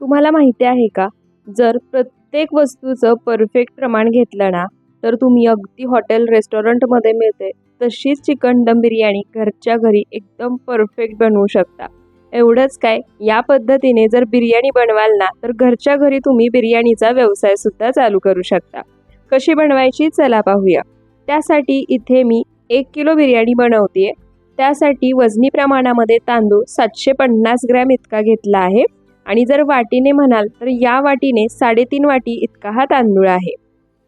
तुम्हाला माहिती आहे का? जर प्रत्येक वस्तूचं परफेक्ट प्रमाण घेतलं ना तर तुम्ही अगदी हॉटेल रेस्टॉरंटमध्ये मिळते तशीच चिकन दम बिर्याणी घरच्या घरी एकदम परफेक्ट बनवू शकता. एवढंच काय? या पद्धतीने जर बिर्याणी बनवाल ना तर घरच्या घरी तुम्ही बिर्याणीचा व्यवसायसुद्धा चालू करू शकता. कशी बनवायची? चला पाहूया. त्यासाठी इथे मी एक किलो बिर्याणी बनवते त्यासाठी वजनी प्रमाणामध्ये तांदूळ सातशे पन्नास ग्रॅम इतका घेतला आहे. आणि जर वाटीने म्हणाल तर या वाटीने साडेतीन वाटी इतका हा तांदूळ आहे.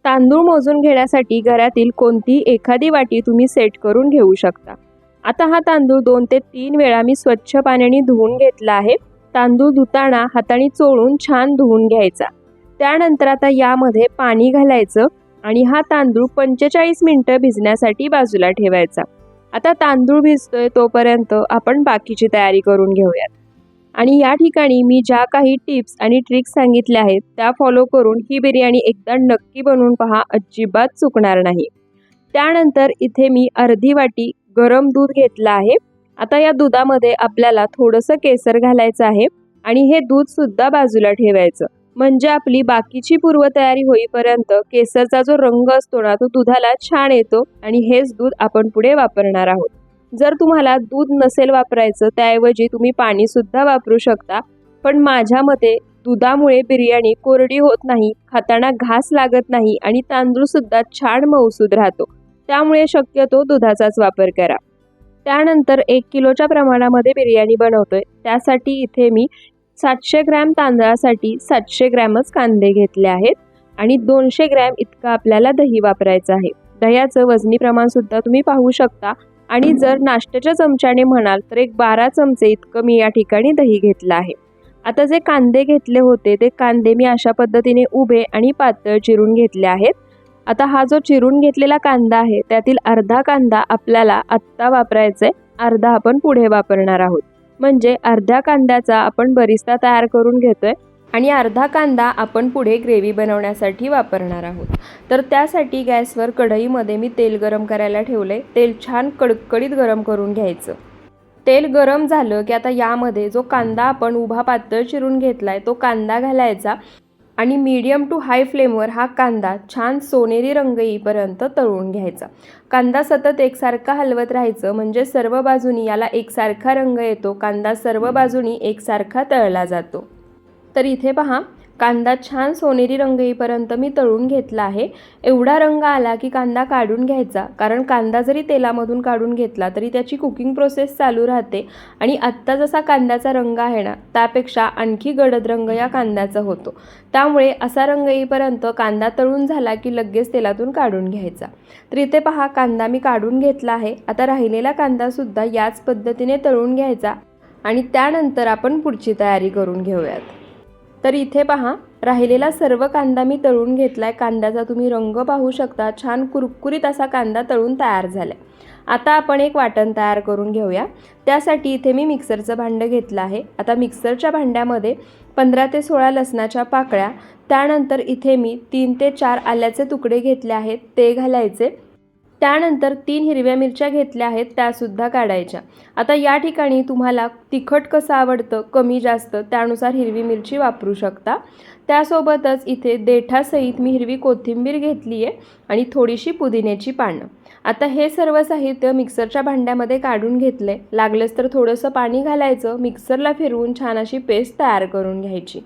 तांदूळ मोजून घेण्यासाठी घरातील कोणतीही एखादी वाटी तुम्ही सेट करून घेऊ शकता. आता हा तांदूळ दोन ते तीन वेळा मी स्वच्छ पाण्याने धुवून घेतला आहे. तांदूळ धुताना हाताने चोळून छान धुवून घ्यायचा. त्यानंतर आता यामध्ये पाणी घालायचं आणि हा तांदूळ पंचेचाळीस मिनटं भिजण्यासाठी बाजूला ठेवायचा. आता तांदूळ भिजतोय तोपर्यंत आपण बाकीची तयारी करून घेऊयात. आणि या ठिकाणी मी ज्या काही टिप्स आणि ट्रिक्स सांगितल्या आहेत त्या फॉलो करून ही बिर्याणी एकदा नक्की बनवून पहा अजिबात चुकणार नाही. त्यानंतर इथे मी अर्धी वाटी गरम दूध घेतलं आहे. आता या दुधामध्ये आपल्याला थोडंसं केसर घालायचं आहे आणि हे दूधसुद्धा बाजूला ठेवायचं. म्हणजे आपली बाकीची पूर्वतयारी होईपर्यंत केसरचा जो रंग असतो ना तो दुधाला छान येतो आणि हेच दूध आपण पुढे वापरणार आहोत. जर तुम्हाला दूध नसेल वापरायचं त्याऐवजी तुम्ही पाणीसुद्धा वापरू शकता. पण माझ्या मते दुधामुळे बिर्याणी कोरडी होत नाही खाताना घास लागत नाही आणि तांदूळसुद्धा छान मऊसूद राहतो. त्यामुळे शक्यतो दुधाचाच वापर करा. त्यानंतर एक किलोच्या प्रमाणामध्ये बिर्याणी बनवतोय. त्यासाठी इथे मी सातशे ग्रॅम तांदळासाठी सातशे ग्रॅमच कांदे घेतले आहेत आणि दोनशे ग्रॅम इतकं आपल्याला दही वापरायचं आहे. दह्याचं वजनी प्रमाणसुद्धा तुम्ही पाहू शकता. आणि जर नाश्त्याच्या चमच्याने म्हणाल तर एक बारा चमचे इतकं मी या ठिकाणी दही घेतलं आहे. आता जे कांदे घेतले होते ते कांदे मी अशा पद्धतीने उभे आणि पातळ चिरून घेतले आहेत. आता हा जो चिरून घेतलेला कांदा आहे त्यातील अर्धा कांदा आपल्याला आत्ता वापरायचा आहे. अर्धा आपण पुढे वापरणार आहोत. म्हणजे अर्ध्या कांद्याचा आपण बरिस्ता तयार करून घेतोय. आणि अर्धा कांदा आपण पुढे ग्रेव्ही बनवण्यासाठी वापरणार आहोत. तर त्यासाठी गॅसवर कढईमध्ये मी तेल गरम करायला ठेवलं. आहे तेल छान कडकडीत गरम करून घ्यायचं. तेल गरम झालं की आता यामध्ये जो कांदा आपण उभा पातळ चिरून घेतला आहे तो कांदा घालायचा आणि मीडियम टू हाय फ्लेमवर हा कांदा छान सोनेरी रंग येईपर्यंत तळून घ्यायचा. कांदा सतत एकसारखा हलवत राहायचं म्हणजे सर्व बाजूनी याला एकसारखा रंग येतो. कांदा सर्व बाजूनी एकसारखा तळला जातो. तर इथे पहा कांदा छान सोनेरी रंग येईपर्यंत मी तळून घेतला आहे. एवढा रंग आला की कांदा काढून घ्यायचा. कारण कांदा जरी तेलामधून काढून घेतला तरी त्याची कुकिंग प्रोसेस चालू राहते. आणि आत्ता जसा कांद्याचा रंग आहे ना त्यापेक्षा आणखी गडद रंग या कांद्याचा होतो. त्यामुळे असा रंग येईपर्यंत कांदा तळून झाला की लगेच तेलातून काढून घ्यायचा. तर इथे पहा कांदा मी काढून घेतला आहे. आता राहिलेला कांदासुद्धा याच पद्धतीने तळून घ्यायचा. आणि त्यानंतर आपण पुढची तयारी करून घेऊयात. तर इथे पहा राहिलेला सर्व कांदा मी तळून घेतला आहे कांद्याचा तुम्ही रंग पाहू शकता. छान कुरकुरीत असा कांदा तळून तयार झाला आहे आता आपण एक वाटण तयार करून घेऊया. त्यासाठी इथे मी मिक्सरचं भांडं घेतलं आहे. आता मिक्सरच्या भांड्यामध्ये पंधरा ते सोळा लसणाच्या पाकळ्या त्यानंतर इथे मी तीन ते चार आल्याचे तुकडे घेतले आहेत. ते घालायचे. त्यानंतर तीन हिरव्या मिरच्या घेतल्या आहेत त्यासुद्धा काढायच्या. आता या ठिकाणी तुम्हाला तिखट कसं आवडतं कमी जास्त त्यानुसार हिरवी मिरची वापरू शकता. त्यासोबतच इथे देठासहित मी हिरवी कोथिंबीर घेतली आहे आणि थोडीशी पुदिन्याची पानं. आता हे सर्व साहित्य मिक्सरच्या भांड्यामध्ये काढून घेतलं आहे लागलंच तर थोडंसं पाणी घालायचं मिक्सरला फिरवून छान अशी पेस्ट तयार करून घ्यायची.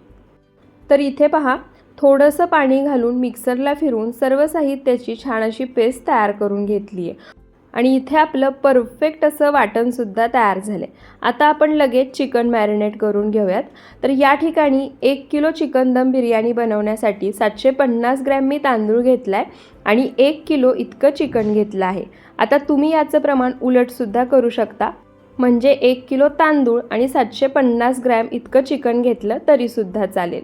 तर इथे पहा थोडंसं पाणी घालून मिक्सरला फिरून सर्व साहित्याची छान अशी पेस्ट तयार करून घेतली आहे. आणि इथे आपलं परफेक्ट असं वाटणसुद्धा तयार झालं आहे आता आपण लगेच चिकन मॅरिनेट करून घेऊयात. तर या ठिकाणी एक किलो चिकन दम बिर्याणी बनवण्यासाठी सातशे पन्नास ग्रॅम मी तांदूळ घेतला आहे आणि एक किलो इतकं चिकन घेतलं आहे. आता तुम्ही याचं प्रमाण उलटसुद्धा करू शकता. म्हणजे एक किलो तांदूळ आणि सातशे पन्नास ग्रॅम इतकं चिकन घेतलं तरीसुद्धा चालेल.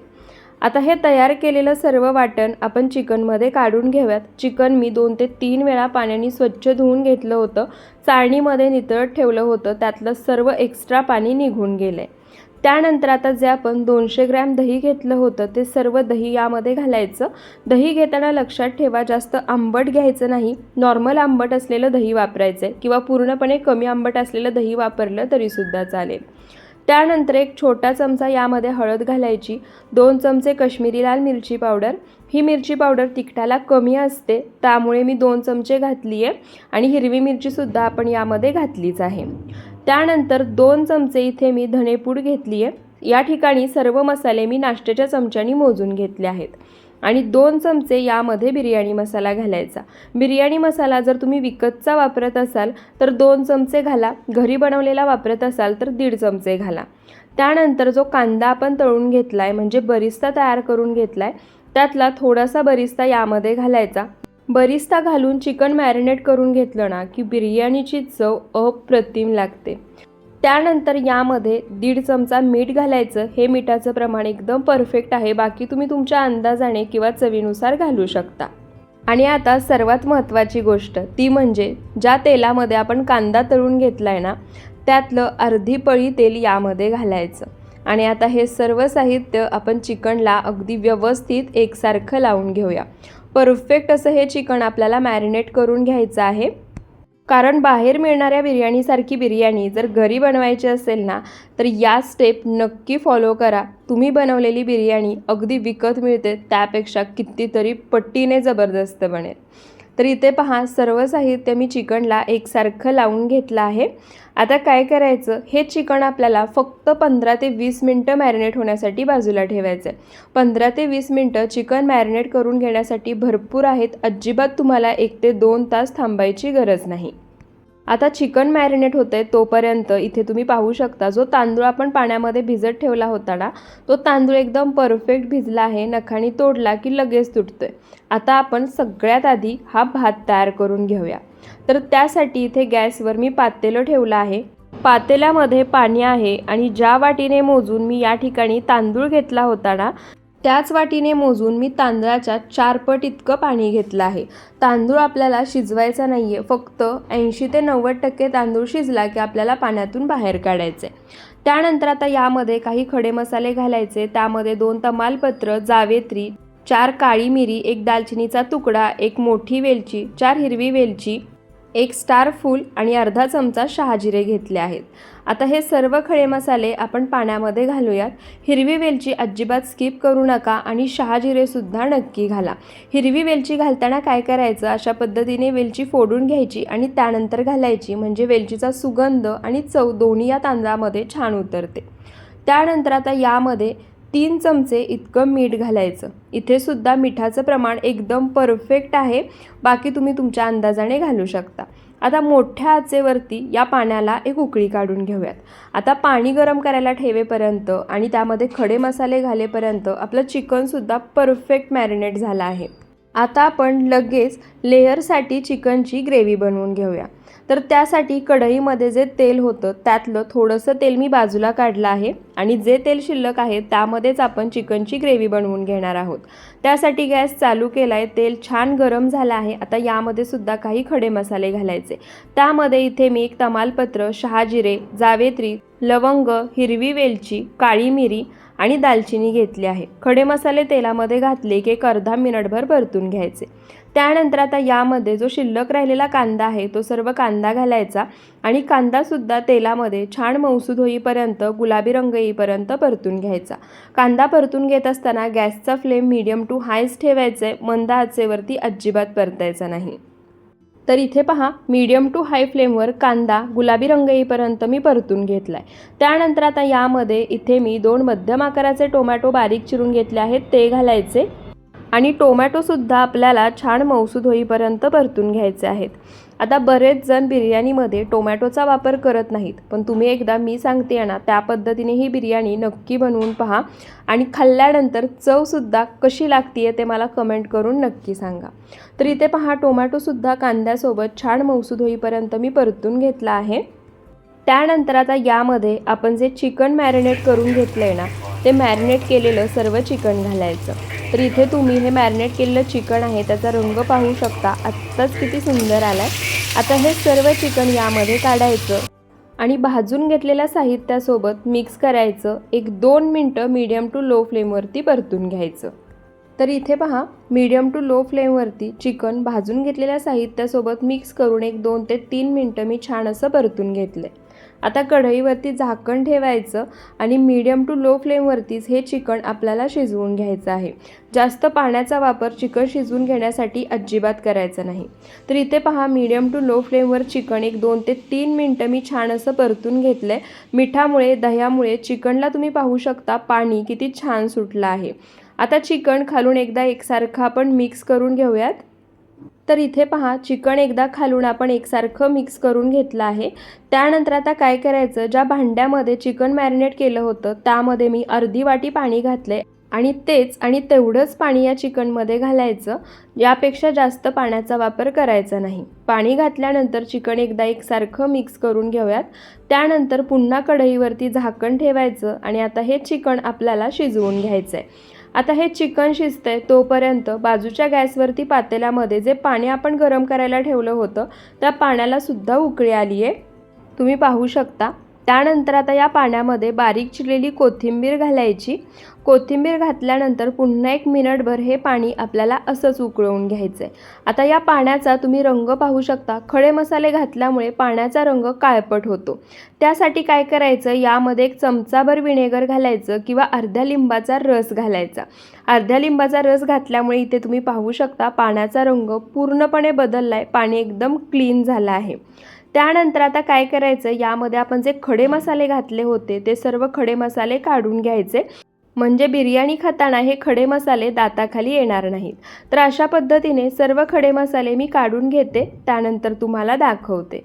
आता हे तयार केलेलं सर्व वाटण आपण चिकनमध्ये काढून घेऊयात. चिकन मी दोन ते तीन वेळा पाण्याने स्वच्छ धुवून घेतलं होतं. चाळणीमध्ये नितळत ठेवलं होतं. त्यातलं सर्व एक्स्ट्रा पाणी निघून गेलं आहे त्यानंतर आता जे आपण दोनशे ग्रॅम दही घेतलं होतं ते सर्व दही यामध्ये घालायचं. दही घेताना लक्षात ठेवा जास्त आंबट घ्यायचं नाही. नॉर्मल आंबट असलेलं दही वापरायचं आहे किंवा पूर्णपणे कमी आंबट असलेलं दही वापरलं तरीसुद्धा चालेल. त्यानंतर एक छोटा चमचा यामध्ये हळद घालायची दोन चमचे कश्मीरी लाल मिरची पावडर. ही मिरची पावडर तिखटाला कमी असते त्यामुळे मी दोन चमचे घातली आहे आणि हिरवी मिरचीसुद्धा आपण यामध्ये घातलीच आहे. त्यानंतर दोन चमचे इथे मी धणेपूड घेतली आहे या ठिकाणी सर्व मसाले मी नाश्त्याच्या चमच्यानी मोजून घेतले आहेत. आणि दोन चमचे यामध्ये बिर्याणी मसाला घालायचा. बिर्याणी मसाला जर तुम्ही विकतचा वापरत असाल तर दोन चमचे घाला. घरी बनवलेला वापरत असाल तर दीड चमचे घाला. त्यानंतर जो कांदा आपण तळून घेतला आहे म्हणजे बरिस्ता तयार करून घेतला आहे त्यातला थोडासा बरिस्ता यामध्ये घालायचा. बरिस्ता घालून चिकन मॅरिनेट करून घेतलं ना की बिर्याणीची चव अप्रतिम लागते. त्यानंतर यामध्ये दीड चमचा मीठ घालायचं. हे मिठाचं प्रमाण एकदम परफेक्ट आहे. बाकी तुम्ही तुमच्या अंदाजाने किंवा चवीनुसार घालू शकता. आणि आता सर्वात महत्त्वाची गोष्ट ती म्हणजे ज्या तेलामध्ये आपण कांदा तळून घेतला आहे ना त्यातलं अर्धी पळी तेल यामध्ये घालायचं. आणि आता हे सर्व साहित्य आपण चिकनला अगदी व्यवस्थित एकसारखं लावून घेऊया. परफेक्ट असं हे चिकन आपल्याला मॅरिनेट करून घ्यायचं आहे. कारण बाहेर मिळणाऱ्या बिर्याणीसारखी बिर्याणी जर घरी बनवायची असेल ना तर या स्टेप नक्की फॉलो करा. तुम्ही बनवलेली बिर्याणी अगदी विकत मिळते त्यापेक्षा कितीतरी पट्टीने जबरदस्त बनेल. तर इथे पहा सर्व साहित्य मी चिकनला एकसारखं लावून घेतलं आहे. आता काय करायचं? हे चिकन आपल्याला फक्त पंधरा ते वीस मिनटं मॅरिनेट होण्यासाठी बाजूला ठेवायचं आहे पंधरा ते वीस मिनटं चिकन मॅरिनेट करून घेण्यासाठी भरपूर आहेत. अजिबात तुम्हाला एक ते दोन तास थांबायची गरज नाही. आता चिकन मॅरिनेट होतंय तोपर्यंत इथे तुम्ही पाहू शकता जो तांदूळ आपण पाण्यामध्ये भिजत ठेवला होता ना तो तांदूळ एकदम परफेक्ट भिजला आहे नखाने तोडला की लगेच तुटतोय. आता आपण सगळ्यात आधी हा भात तयार करून घेऊया. तर त्यासाठी इथे गॅसवर मी पातेलं ठेवलं आहे. पातेल्यामध्ये पाणी आहे आणि ज्या वाटीने मोजून मी या ठिकाणी तांदूळ घेतला होता ना त्याच वाटीने मोजून मी तांदळाच्या चारपट इतकं पाणी घेतलं आहे. तांदूळ आपल्याला शिजवायचा नाही आहे फक्त ऐंशी ते नव्वद टक्के तांदूळ शिजला की आपल्याला पाण्यातून बाहेर काढायचे त्यानंतर आता यामध्ये काही खडे मसाले घालायचे त्यामध्ये दोन तमालपत्र जावेत्री चार काळी मिरी एक दालचिनीचा तुकडा एक मोठी वेलची चार हिरवी वेलची एक स्टार फूल आणि अर्धा चमचा शहाजिरे घेतले आहेत. आता हे सर्व खडे मसाले आपण पाण्यामध्ये घालूयात. हिरवी वेलची अजिबात स्किप करू नका आणि शहाजिरेसुद्धा नक्की घाला. हिरवी वेलची घालताना काय करायचं? अशा पद्धतीने वेलची फोडून घ्यायची आणि त्यानंतर घालायची. म्हणजे वेलचीचा सुगंध आणि चव दोन्ही या तांदळामध्ये छान उतरते. त्यानंतर आता यामध्ये तीन चमचे इतकं मीठ घालायचं. इथे सुद्धा मिठाचं प्रमाण एकदम परफेक्ट आहे. बाकी तुम्ही तुमच्या अंदाजाने घालू शकता. आता मोठ्या आचेवरती या पाण्याला एक उकळी काढून घेऊयात. आता पाणी गरम करायला ठेवेपर्यंत आणि त्यामध्ये खडे मसाले घालेपर्यंत आपलं चिकनसुद्धा परफेक्ट मॅरिनेट झालं आहे. आता आपण लगेच लेअरसाठी चिकनची ग्रेव्ही बनवून घेऊया. तर त्यासाठी कढईमध्ये जे तेल होतं त्यातलं थोडंसं तेल मी बाजूला काढलं आहे आणि जे तेल शिल्लक आहे त्यामध्येच आपण चिकनची ग्रेव्ही बनवून घेणार आहोत. त्यासाठी गॅस चालू केला आहे तेल छान गरम झालं आहे. आता यामध्ये सुद्धा काही खडे मसाले घालायचे. त्यामध्ये इथे मी एक तमालपत्र शहाजिरे जावेत्री लवंग हिरवी वेलची काळी मिरी आणि दालचिनी घेतली आहे. खडे मसाले तेलामध्ये घातले की एक अर्धा मिनिटभर परतून घ्यायचे. त्यानंतर आता यामध्ये जो शिल्लक राहिलेला कांदा आहे तो सर्व कांदा घालायचा आणि कांदासुद्धा तेलामध्ये छान मौसूद होईपर्यंत गुलाबी रंग येईपर्यंत परतून घ्यायचा. कांदा परतून घेत असताना गॅसचा फ्लेम मीडियम टू हायच ठेवायचा आहे मंद आचेवरती अजिबात परतायचा नाही. तर इथे पहा मीडियम टू हाय फ्लेमवर कांदा गुलाबी रंग येईपर्यंत मी परतून घेतला आहे त्यानंतर आता यामध्ये इथे मी दोन मध्यम आकाराचे टोमॅटो बारीक चिरून घेतले आहेत ते घालायचे. आणि टोमॅटोसुद्धा आपल्याला छान मौसूद होईपर्यंत परतून घ्यायचे आहेत. आता बरेच जण बिर्याणीमध्ये टोमॅटोचा वापर करत नाहीत पण तुम्ही एकदा मी सांगते ना त्या पद्धतीने ही बिर्याणी नक्की बनवून पहा आणि खाल्ल्यानंतर चवसुद्धा कशी लागते ते मला कमेंट करून नक्की सांगा. तर इथे पहा टोमॅटोसुद्धा कांद्यासोबत छान मौसूद होईपर्यंत मी परतून घेतला आहे. त्यानंतर आता यामध्ये आपण जे चिकन मॅरिनेट करून घेतलं आहे ना ते मॅरिनेट केलेलं सर्व चिकन घालायचं. तर इथे तुम्ही हे मॅरिनेट केलेलं चिकन आहे त्याचा रंग पाहू शकता. आत्ताच किती सुंदर आला आहे आता हे सर्व चिकन यामध्ये काढायचं आणि भाजून घेतलेल्या साहित्यासोबत मिक्स करायचं. एक दोन मिनटं मीडियम टू लो फ्लेमवरती परतून घ्यायचं. तर इथे पहा मीडियम टू लो फ्लेमवरती चिकन भाजून घेतलेल्या साहित्यासोबत मिक्स करून एक दोन ते तीन मिनटं मी छान असं परतून घेतलं आहे आता कढईवरती झाकण ठेवायचं आणि मीडियम टू लो फ्लेमवरतीच हे चिकन आपल्याला शिजवून घ्यायचं आहे. जास्त पाण्याचा वापर चिकन शिजवून घेण्यासाठी अजिबात करायचा नाही. तर इथे पहा मीडियम टू लो फ्लेमवर चिकन एक दोन ते तीन मिनटं मी छान असं परतून घेतलं आहे मिठामुळे दह्यामुळे चिकनला तुम्ही पाहू शकता पाणी किती छान सुटलं आहे. आता चिकन खालून एकदा एकसारखं आपण मिक्स करून घेऊयात. तर इथे पहा चिकन एकदा खालून आपण एकसारखं मिक्स करून घेतलं आहे. त्यानंतर आता काय करायचं ज्या भांड्यामध्ये चिकन मॅरिनेट केलं होतं त्यामध्ये मी अर्धी वाटी पाणी घातले आणि तेच आणि तेवढंच पाणी या चिकनमध्ये घालायचं. यापेक्षा जास्त पाण्याचा वापर करायचा नाही. पाणी घातल्यानंतर चिकन एकदा एकसारखं मिक्स करून घेऊयात. त्यानंतर पुन्हा कढईवरती झाकण ठेवायचं आणि आता हे चिकन आपल्याला शिजवून घ्यायचं आहे आता हे चिकन शिजतंय तोपर्यंत बाजूच्या गॅसवरती पातेल्यामध्ये जे पाणी आपण गरम करायला ठेवलं होतं त्या पाण्यालासुद्धा उकळी आली आहे तुम्ही पाहू शकता. त्यानंतर आता या पाण्यामध्ये बारीक चिरलेली कोथिंबीर घालायची. कोथिंबीर घातल्यानंतर पुन्हा एक मिनिटभर हे पाणी आपल्याला असंच उकळवून घ्यायचं आहे आता या पाण्याचा तुम्ही रंग पाहू शकता. खडे मसाले घातल्यामुळे पाण्याचा रंग काळपट होतो. त्यासाठी काय करायचं? यामध्ये एक चमचाभर विनेगर घालायचं किंवा अर्ध्या लिंबाचा रस घालायचा. अर्ध्या लिंबाचा रस घातल्यामुळे इथे तुम्ही पाहू शकता पाण्याचा रंग पूर्णपणे बदलला आहे पाणी एकदम क्लीन झालं आहे. त्यानंतर आता काय करायचं? यामध्ये आपण जे खडे मसाले घातले होते ते सर्व खडे मसाले काढून घ्यायचे. म्हणजे बिर्याणी खाताना हे खडे मसाले दाताखाली येणार नाहीत. तर अशा पद्धतीने सर्व खडे मसाले मी काढून घेते त्यानंतर तुम्हाला दाखवते.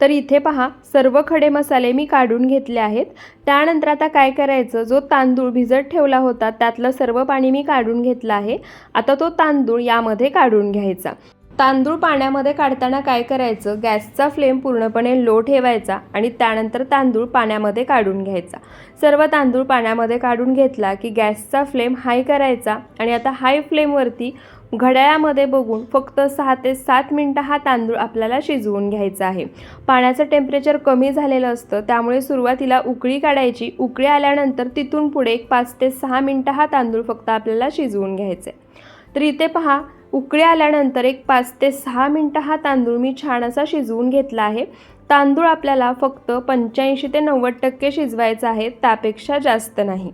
तर इथे पहा सर्व खडे मसाले मी काढून घेतले आहेत. त्यानंतर आता काय करायचं? जो तांदूळ भिजत ठेवला होता त्यातलं सर्व पाणी मी काढून घेतलं आहे. आता तो तांदूळ यामध्ये काढून घ्यायचा. तांदूळ पाण्यामध्ये काढताना काय करायचं? गॅसचा फ्लेम पूर्णपणे लो ठेवायचा आणि त्यानंतर तांदूळ पाण्यामध्ये काढून घ्यायचा. सर्व तांदूळ पाण्यामध्ये काढून घेतला की गॅसचा फ्लेम हाय करायचा आणि आता हाय फ्लेमवरती घड्याळामध्ये बघून फक्त सहा ते सात मिनटं हा तांदूळ आपल्याला शिजवून घ्यायचा आहे. पाण्याचं टेम्परेचर कमी झालेलं असतं त्यामुळे सुरुवातीला उकळी काढायची. उकळी आल्यानंतर तिथून पुढे एक पाच ते सहा मिनटं हा तांदूळ फक्त आपल्याला शिजवून घ्यायचा आहे तर इथे पहा उकळी आल्यानंतर एक पाच ते सहा मिनटं हा तांदूळ मी छान असा शिजवून घेतला आहे. तांदूळ आपल्याला फक्त पंच्याऐंशी ते नव्वद टक्के शिजवायचा आहे त्यापेक्षा जास्त नाही.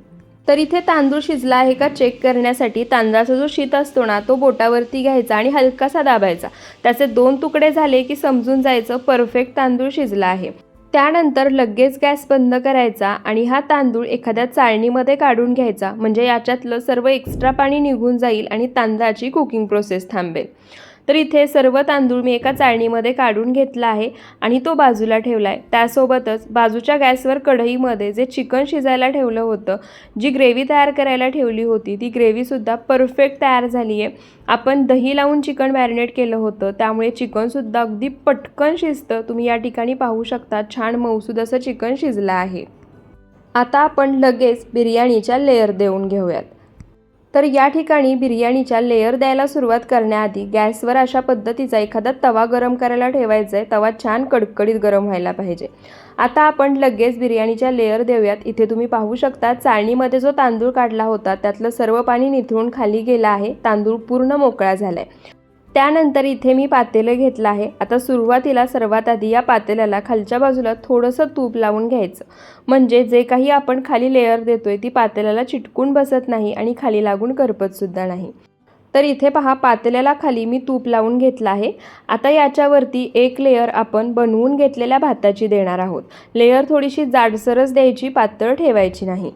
तर इथे तांदूळ शिजला आहे का चेक करण्यासाठी तांदळाचा जो शीत असतो ना तो बोटावरती घ्यायचा आणि हलकासा दाबायचा. त्याचे दोन तुकडे झाले की समजून जायचं परफेक्ट तांदूळ शिजला आहे. त्यानंतर लगेच गॅस बंद करायचा आणि हा तांदूळ एखाद्या चाळणीमध्ये काढून घ्यायचा. म्हणजे याच्यातलं सर्व एक्स्ट्रा पाणी निघून जाईल आणि तांदळाची कुकिंग प्रोसेस थांबेल. तर इथे सर्व तांदूळ मी एका चाळणीमध्ये काढून घेतला आहे आणि तो बाजूला ठेवला आहे त्यासोबतच बाजूच्या गॅसवर कढईमध्ये जे चिकन शिजायला ठेवलं होतं जी ग्रेव्ही तयार करायला ठेवली होती ती ग्रेव्हीसुद्धा परफेक्ट तयार झाली आहे आपण दही लावून चिकन मॅरिनेट केलं होतं त्यामुळे चिकनसुद्धा अगदी पटकन शिजतं. तुम्ही या ठिकाणी पाहू शकता छान मऊसूद असं चिकन शिजलं आहे. आता आपण लगेच बिर्याणीच्या लेअर देऊन घेऊयात. तर या ठिकाणी बिर्याणीच्या लेअर द्यायला सुरुवात करण्याआधी गॅसवर अशा पद्धतीचा एखादा तवा गरम करायला ठेवायचा आहे तवा छान कडकडीत गरम व्हायला पाहिजे. आता आपण लगेच बिर्याणीच्या लेअर देऊयात. इथे तुम्ही पाहू शकता चाळणीमध्ये जो तांदूळ काढला होता त्यातलं सर्व पाणी निथळून खाली गेलं आहे. तांदूळ पूर्ण मोकळा झाला आहे त्यानंतर इथे मी पातेलं घेतलं आहे. आता सुरुवातीला सर्वात आधी या पातेल्याला खालच्या बाजूला थोडंसं तूप लावून घ्यायचं. म्हणजे जे काही आपण खाली लेअर देतोय ती पातेल्याला चिटकून बसत नाही आणि खाली लागून करपतसुद्धा नाही. तर इथे पहा पातेल्याला खाली मी तूप लावून घेतलं आहे. आता याच्यावरती एक लेअर आपण बनवून घेतलेल्या भाताची देणार आहोत. लेअर थोडीशी जाडसरच द्यायची पातळ ठेवायची नाही.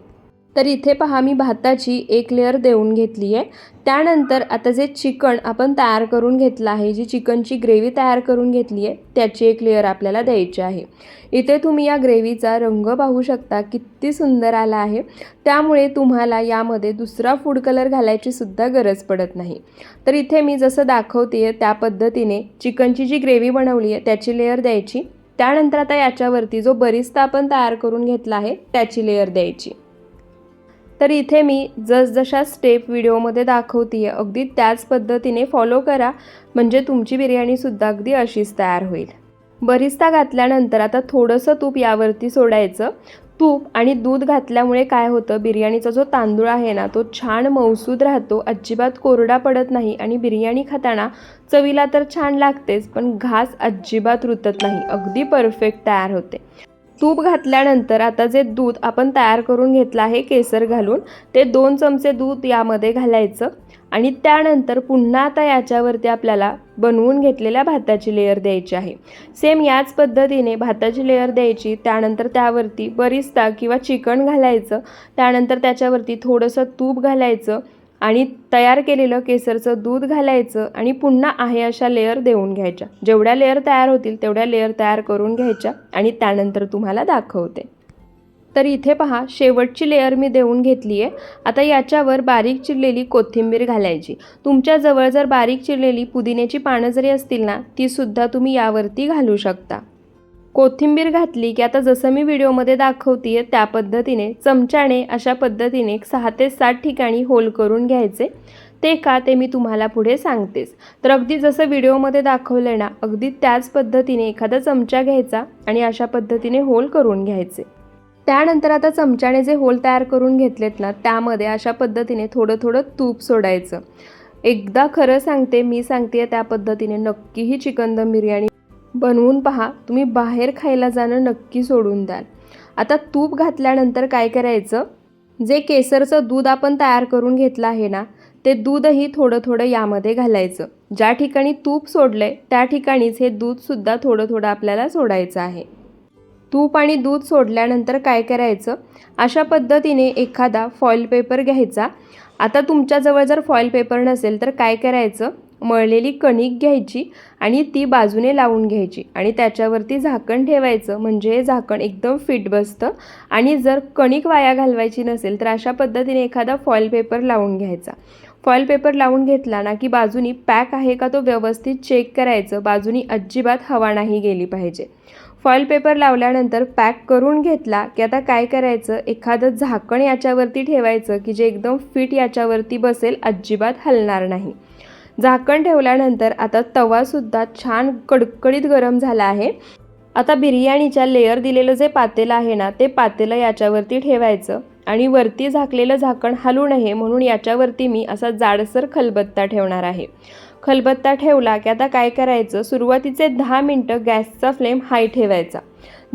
तर इथे पहा मी भाताची एक लेअर देऊन घेतली आहे. त्यानंतर आता जे चिकन आपण तयार करून घेतलं आहे जी चिकनची ग्रेव्ही तयार करून घेतली आहे त्याची एक लेअर आपल्याला द्यायची आहे. इथे तुम्ही या ग्रेव्हीचा रंग पाहू शकता किती सुंदर आला आहे. त्यामुळे तुम्हाला यामध्ये दुसरा फूड कलर घालायची सुद्धा गरज पडत नाही. तर इथे मी जसं दाखवते आहे त्या पद्धतीने चिकनची जी ग्रेव्ही बनवली आहे त्याची लेअर द्यायची. त्यानंतर आता याच्यावरती जो बरिस्ता आपण तयार करून घेतला आहे त्याची लेअर द्यायची. तर इथे मी जसजशा स्टेप व्हिडिओमध्ये दाखवते आहे अगदी त्याच पद्धतीने फॉलो करा. म्हणजे तुमची बिर्याणीसुद्धा अगदी अशीच तयार होईल. बरिस्ता घातल्यानंतर आता थोडंसं तूप यावरती सोडायचं. तूप आणि दूध घातल्यामुळे काय होतं? बिर्याणीचा जो तांदूळ आहे ना तो छान मौसूद राहतो. अजिबात कोरडा पडत नाही आणि बिर्याणी खाताना चवीला तर छान लागतेच पण घास अजिबात रुतत नाही. अगदी परफेक्ट तयार होते. तूप घातल्यानंतर आता जे दूध आपण तयार करून घेतलं आहे केसर घालून ते दोन चमचे दूध यामध्ये घालायचं आणि त्यानंतर पुन्हा आता याच्यावरती आपल्याला बनवून घेतलेल्या भाताची लेअर द्यायची आहे. सेम याच पद्धतीने भाताची लेअर द्यायची त्यानंतर त्यावरती बरिस्ता किंवा चिकन घालायचं त्यानंतर त्याच्यावरती थोडंसं तूप घालायचं आणि तयार केलेलं केसरचं दूध घालायचं आणि पुन्हा आहे अशा लेअर देऊन घ्यायच्या. जेवढ्या लेअर तयार होतील तेवढ्या लेअर तयार करून घ्यायच्या आणि त्यानंतर तुम्हाला दाखवते. तर इथे पहा शेवटची लेअर मी देऊन घेतली आहे आता याच्यावर बारीक चिरलेली कोथिंबीर घालायची. तुमच्याजवळ जर बारीक चिरलेली पुदिन्याची पानं जरी असतील ना तीसुद्धा तुम्ही यावरती घालू शकता. कोथिंबीर घातली की आता जसं मी व्हिडिओमध्ये दाखवते त्या पद्धतीने चमच्याने अशा पद्धतीने एक सहा ते सात ठिकाणी होल करून घ्यायचे. ते का ते मी तुम्हाला पुढे सांगतेच. तर अगदी जसं व्हिडिओमध्ये दाखवलं ना अगदी त्याच पद्धतीने एखादा चमचा घ्यायचा आणि अशा पद्धतीने होल करून घ्यायचे. त्यानंतर आता चमच्याने जे होल तयार करून घेतलेत ना त्यामध्ये अशा पद्धतीने थोडं थोडं तूप सोडायचं. एकदा खरं सांगते मी सांगते त्या पद्धतीने नक्कीही चिकन दम बिर्याणी बनवून पहा. तुम्ही बाहेर खायला जाणं नक्की सोडून द्याल. आता तूप घातल्यानंतर काय करायचं? जे केसरचं दूध आपण तयार करून घेतलं आहे ना ते दूधही थोडं थोडं यामध्ये घालायचं. ज्या ठिकाणी तूप सोडलंय त्या ठिकाणीच हे दूधसुद्धा थोडं थोडं आपल्याला सोडायचं आहे. तूप आणि दूध सोडल्यानंतर काय करायचं? अशा पद्धतीने एखादा फॉईल पेपर घ्यायचा. आता तुमच्याजवळ जर फॉईल पेपर नसेल तर काय करायचं? मळलेली कणिक घ्यायची आणि ती बाजूने लावून घ्यायची. आणि त्याच्यावरती झाकण ठेवायचं म्हणजे झाकण एकदम फिट बसतं. आणि जर कणिक वाया घालवायची नसेल तर अशा पद्धतीने एखादा फॉईल पेपर लावून घ्यायचा. फॉईल पेपर लावून घेतला ना की बाजूनी पॅक आहे का तो व्यवस्थित चेक करायचं. बाजूनी अजिबात हवा नाही गेली पाहिजे. फॉईल पेपर लावल्यानंतर पॅक करून घेतला की आता काय करायचं? एखादं झाकण याच्यावरती ठेवायचं की जे एकदम फिट याच्यावरती बसेल अजिबात हलणार नाही. झाकण ठेवल्यानंतर आता तवासुद्धा छान कडकडीत गरम झाला आहे. आता बिर्याणीच्या लेअर दिलेलं जे पातेलं आहे ना ते पातेलं याच्यावरती ठेवायचं आणि वरती झाकलेलं झाकण हलू नये म्हणून याच्यावरती मी असा जाडसर खलबत्ता ठेवणार आहे. खलबत्ता ठेवला की आता काय करायचं? सुरुवातीचे दहा मिनटं गॅसचा फ्लेम हाय ठेवायचा.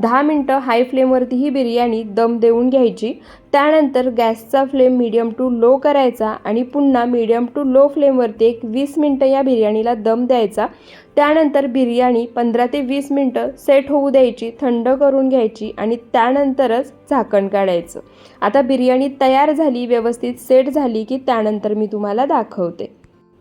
दहा मिनटं हाय फ्लेमवरती ही बिर्याणी दम देऊन घ्यायची. त्यानंतर गॅसचा फ्लेम मीडियम टू लो करायचा आणि पुन्हा मीडियम टू लो फ्लेमवरती एक वीस मिनटं या बिर्याणीला दम द्यायचा. त्यानंतर बिर्याणी पंधरा ते वीस मिनटं सेट होऊ द्यायची थंड करून घ्यायची आणि त्यानंतरच झाकण काढायचं. आता बिर्याणी तयार झाली व्यवस्थित सेट झाली की त्यानंतर मी तुम्हाला दाखवते.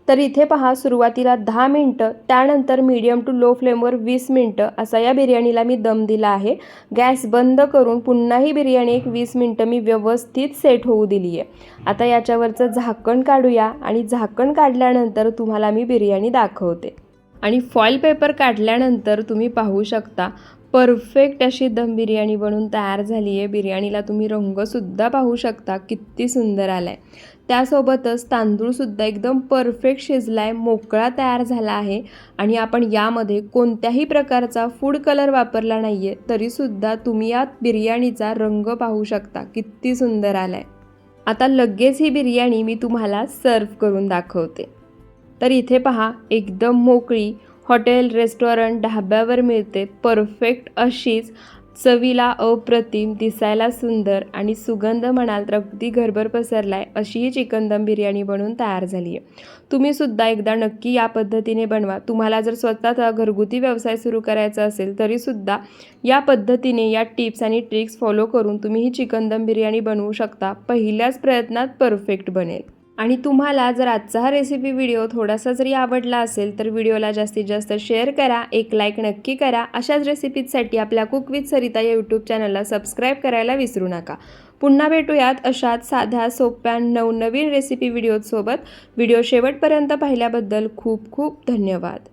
तर इथे पहा सुरुवातीला दहा मिनटं त्यानंतर मीडियम टू लो फ्लेमवर वीस मिनटं असा या बिर्याणीला मी दम दिला आहे. गॅस बंद करून पुन्हा ही बिर्याणी एक वीस मिनटं मी व्यवस्थित सेट होऊ दिली आहे. आता याच्यावरचं झाकण काढूया आणि झाकण काढल्यानंतर तुम्हाला मी बिर्याणी दाखवते. आणि फॉईल पेपर काढल्यानंतर तुम्ही पाहू शकता परफेक्ट अशी दम बिर्याणी बनून तयार झाली आहे. बिर्याणीला तुम्ही रंगसुद्धा पाहू शकता किती सुंदर आला आहे त्यासोबतच तांदूळसुद्धा एकदम परफेक्ट शिजला आहे मोकळा तयार झाला आहे. आणि आपण यामध्ये कोणत्याही प्रकारचा फूड कलर वापरला नाही आहे तरीसुद्धा तुम्ही यात बिर्याणीचा रंग पाहू शकता. किती सुंदर आला आहे आता लगेच ही बिर्याणी मी तुम्हाला सर्व करून दाखवते. तर इथे पहा एकदम मोकळी हॉटेल रेस्टॉरंट ढाब्यावर मिळते. परफेक्ट अशीच चवीला अप्रतिम दिसायला सुंदर आणि सुगंध म्हणाल तर अगदी घरभर पसरलाय अशी ही चिकन दम बिर्याणी बनवून तयार झाली आहे तुम्हीसुद्धा एकदा नक्की या पद्धतीने बनवा. तुम्हाला जर स्वतःचा घरगुती व्यवसाय सुरू करायचा असेल तरीसुद्धा या पद्धतीने या टिप्स आणि ट्रिक्स फॉलो करून तुम्ही ही चिकन दम बिर्याणी बनवू शकता. पहिल्याच प्रयत्नात परफेक्ट बनेल. आणि तुम्हाला जर आजचा हा रेसिपी व्हिडिओ थोडासा जरी आवडला असेल तर व्हिडिओला जास्तीत जास्त शेअर करा एक लाईक नक्की करा. अशाच रेसिपीजसाठी आपल्या कुक विथ सरिता या यूट्यूब चॅनलला सबस्क्राईब करायला विसरू नका. पुन्हा भेटूयात अशाच साध्या सोप्या नवनवीन रेसिपी व्हिडिओसोबत व्हिडिओ शेवटपर्यंत पाहिल्याबद्दल खूप खूप धन्यवाद.